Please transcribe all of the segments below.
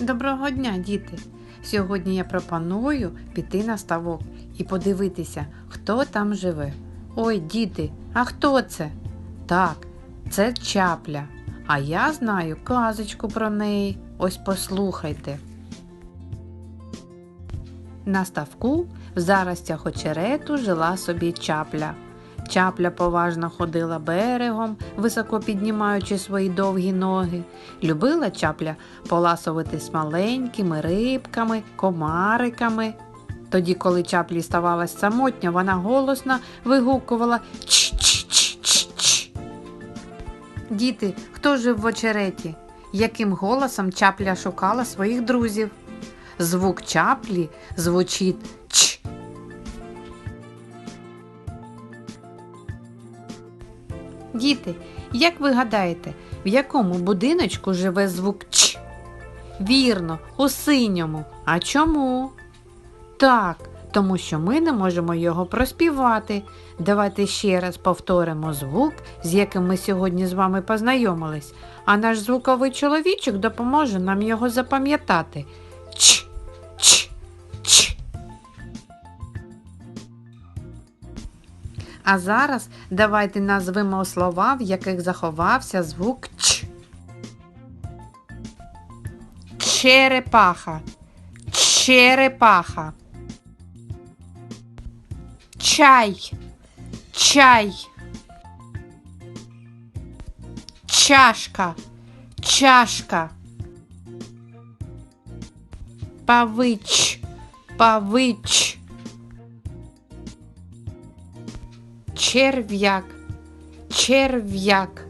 Доброго дня, діти! Сьогодні я пропоную піти на ставок і подивитися, хто там живе. Ой, діти, а хто це? Так, це чапля. А я знаю казочку про неї. Ось послухайте. На ставку в заростях очерету жила собі чапля. Чапля поважно ходила берегом, високо піднімаючи свої довгі ноги. Любила чапля поласувати маленькими рибками, комариками. Тоді, коли чаплі ставалась самотня, вона голосно вигукувала ч-ч-ч-ч-ч. Діти, хто жив в очереті? Яким голосом чапля шукала своїх друзів? Звук чаплі звучить ч. Діти, як ви гадаєте, в якому будиночку живе звук Ч? Вірно, у синьому. А чому? Так, тому що ми не можемо його проспівати. Давайте ще раз повторимо звук, з яким ми сьогодні з вами познайомились, а наш звуковий чоловічок допоможе нам його запам'ятати. Ч, А зараз давайте назвемо слова, в яких заховався звук Ч. Черепаха. Черепаха. Чай. Чай. Чашка. Чашка. Павич. Павич. Черв'як. Черв'як.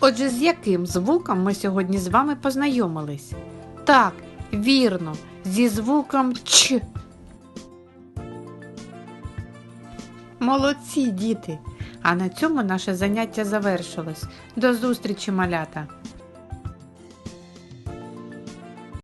Отже, з яким звуком ми сьогодні з вами познайомились? Так, вірно, зі звуком Ч. Молодці, діти! А на цьому наше заняття завершилось. До зустрічі, малята!